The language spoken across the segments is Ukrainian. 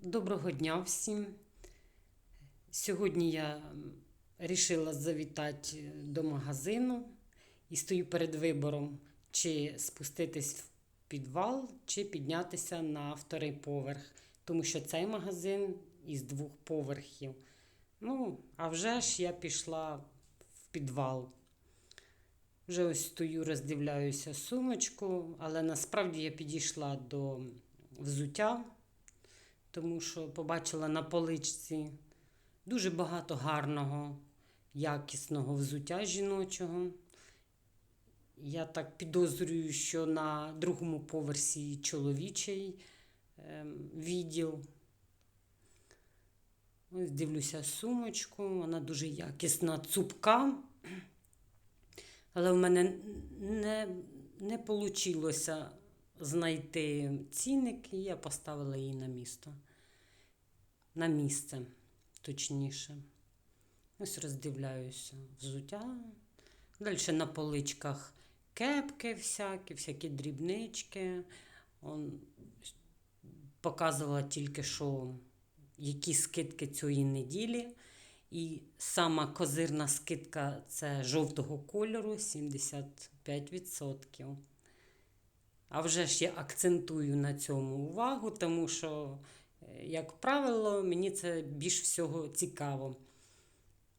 Доброго дня всім. Сьогодні я вирішила завітати до магазину і стою перед вибором, чи спуститись в підвал, чи піднятися на вторий поверх, тому що цей магазин із двох поверхів. Ну, а вже ж я пішла в підвал. Вже ось стою, роздивляюся сумочку, але насправді я підійшла до взуття тому що побачила на поличці дуже багато гарного, якісного взуття жіночого. Я так підозрюю, що на другому поверсі чоловічий ем, відділ. Ось дивлюся сумочку, вона дуже якісна, цупка. Але в мене не, не вийшло знайти цінник, і я поставила її на місто. На місце, точніше. Ось роздивляюся взуття. Далі на поличках кепки всякі, всякі дрібнички. Он показувала тільки, що які скидки цієї неділі. І сама козирна скидка це жовтого кольору 75%. А вже ж я акцентую на цьому увагу, тому що, як правило, мені це більш всього цікаво.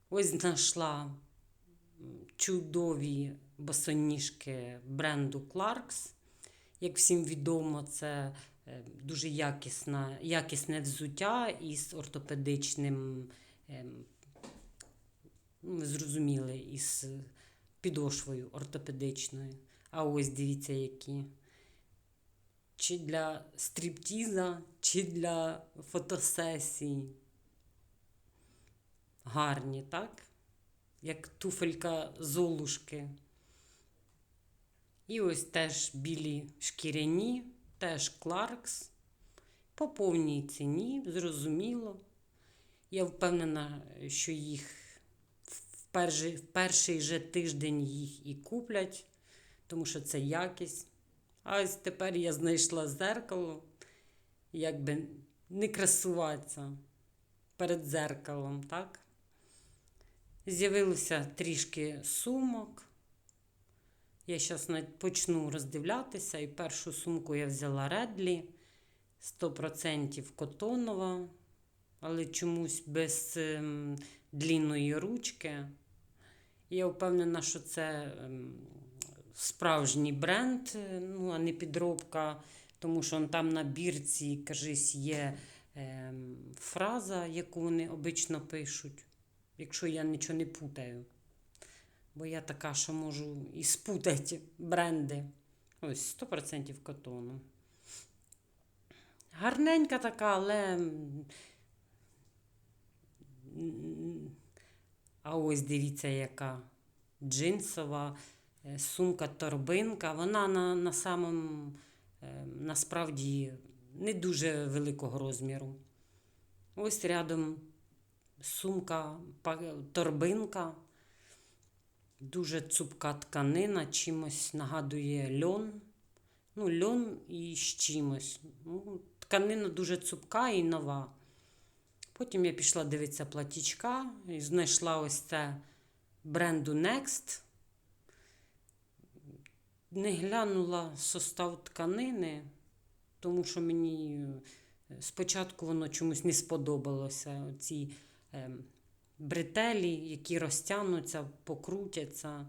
Ось знайшла чудові босоніжки бренду Clarks. Як всім відомо, це е, дуже якісна, якісне взуття із ортопедичним, ем, ну, ви зрозуміли, із підошвою ортопедичною. А ось дивіться, які чи для стріптіза, чи для фотосесій. Гарні, так? Як туфелька золушки. І ось теж білі шкіряні, теж Кларкс. По повній ціні, зрозуміло. Я впевнена, що їх в перший, в перший же тиждень їх і куплять, тому що це якість. А ось тепер я знайшла зеркало, як би не красуватися перед зеркалом, так? З'явилося трішки сумок. Я зараз почну роздивлятися, і першу сумку я взяла Редлі 100% котонова, але чомусь без ем, длінної ручки. Я впевнена, що це ем, справжній бренд, е, ну, а не підробка, тому що там на бірці, кажись, є е, фраза, яку вони обично пишуть, якщо я нічого не путаю. Бо я така, що можу і спутати бренди. Ось 100% котону. Гарненька така, але. А ось дивіться, яка джинсова. Е, сумка-торбинка, вона на на самому е, насправді не дуже великого розміру. Ось рядом сумка, торбинка, дуже цупка тканина, чимось нагадує льон. Ну, льон і з чимось. Ну, Тканина дуже цупка і нова. Потім я пішла дивитися платічка і знайшла ось це бренду Next не глянула состав тканини, тому що мені е, спочатку воно чомусь не сподобалося. Ці е, бретелі, які розтягнуться, покрутяться.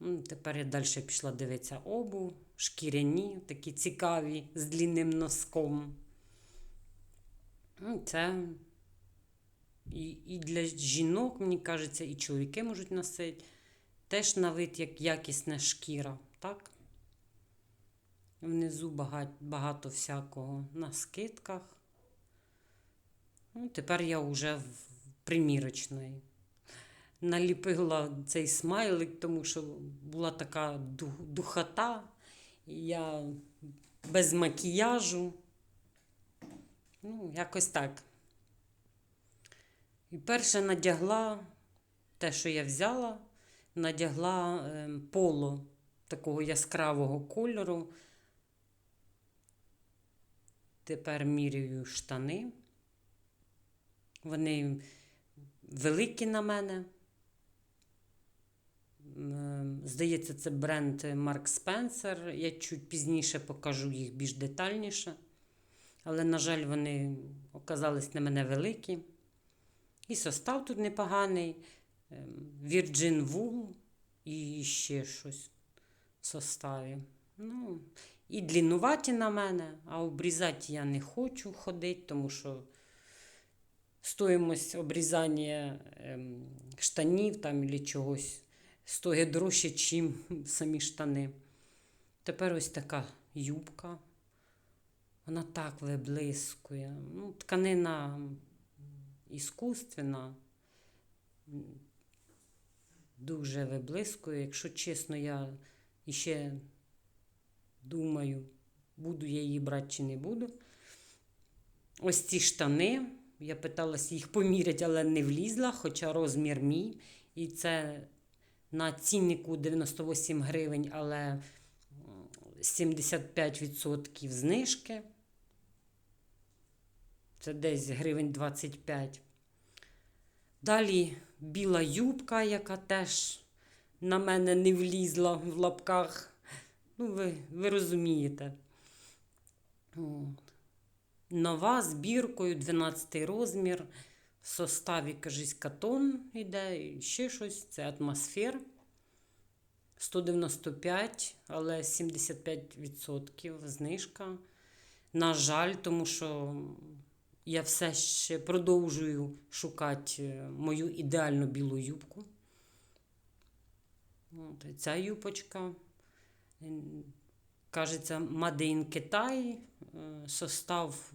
Ну, Тепер я далі пішла дивитися обув, шкіряні, такі цікаві, з длінним носком. Ну, Це і і для жінок, мені кажеться, і чоловіки можуть носити. Теж на вид як якісна шкіра так? Внизу багато, багато всякого на скидках. Ну, Тепер я вже в примірочної. Наліпила цей смайлик, тому що була така духота, я без макіяжу. Ну, якось так. І перше надягла те, що я взяла, надягла ем, поло такого яскравого кольору. Тепер міряю штани. Вони великі на мене. Здається, це бренд Mark Spencer. Я чуть пізніше покажу їх більш детальніше. Але, на жаль, вони оказались на мене великі. І состав тут непоганий. ем, Virgin Wool і ще щось составі. Ну, і длінуваті на мене, а обрізати я не хочу ходити, тому що стоїмость обрізання ем, штанів там або чогось стоїть дорожче, ніж самі штани. Тепер ось така юбка. Вона так виблискує. Ну, тканина іскусственна. Дуже виблискує. Якщо чесно, я іще думаю, буду я її брати чи не буду. Ось ці штани. Я питалась їх поміряти, але не влізла, хоча розмір мій. І це на ціннику 98 гривень, але 75% знижки. Це десь гривень 25. Далі біла юбка, яка теж на мене не влізла в лапках. Ну, ви, ви розумієте. Нова з біркою, 12 розмір. В составі, кажись, катон іде, і ще щось. Це атмосфер. 195, але 75% знижка. На жаль, тому що я все ще продовжую шукати е, мою ідеальну білу юбку. Ця юбочка. Кажеться, Made Китай. е, Состав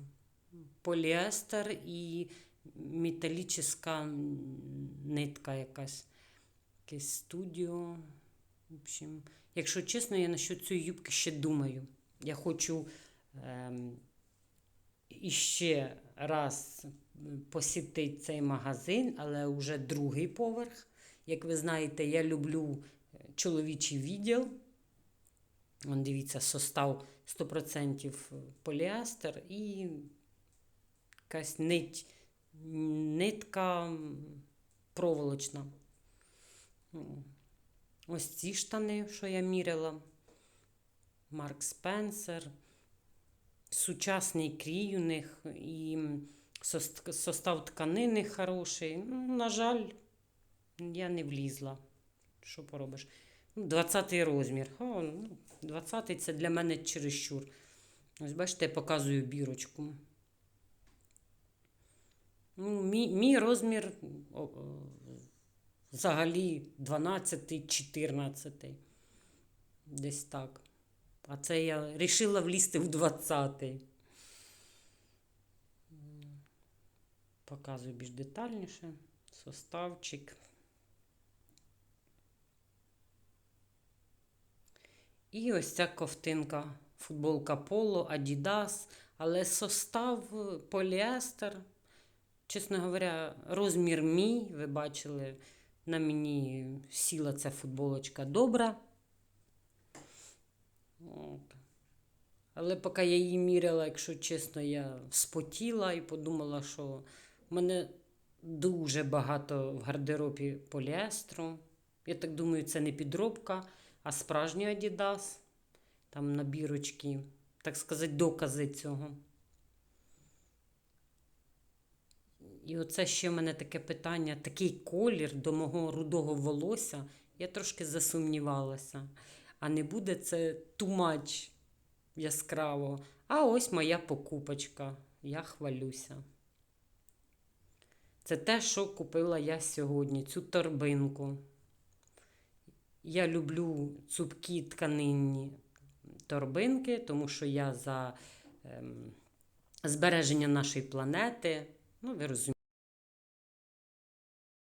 поліестер і металічна нитка якась. Якесь студіо. В общем, якщо чесно, я насчет цієї юбки ще думаю. Я хочу ем, іще раз посітити цей магазин, але вже другий поверх. Як ви знаєте, я люблю чоловічий відділ. Вон, дивіться, состав 100% поліестер і якась нить, нитка проволочна. Ось ці штани, що я міряла. Марк Спенсер. Сучасний крій у них і состав тканини хороший. Ну, на жаль, я не влізла. Що поробиш? Ну, 20 розмір. О, ну, 20 це для мене чересчур. Ось бачите, я показую бірочку. Ну, мій, мій розмір о, о, взагалі 12-14. Десь так. А це я вирішила влізти в 20-й. Показую більш детальніше. Составчик. І ось ця ковтинка, футболка Поло, Adidas, але состав е, поліестер. Чесно говоря, розмір мій, ви бачили, на мені сіла ця футболочка добра. От. Але поки я її міряла, якщо чесно, я спотіла і подумала, що в мене дуже багато в гардеробі поліестру. Я так думаю, це не підробка, а справжній Adidas. Там набірочки, так сказати, докази цього. І оце ще в мене таке питання, такий колір до мого рудого волосся. Я трошки засумнівалася. А не буде це тумач яскраво. А ось моя покупочка. Я хвалюся. Це те, що купила я сьогодні, цю торбинку. Я люблю цупкі тканинні торбинки, тому що я за ем, збереження нашої планети. Ну, ви розумієте.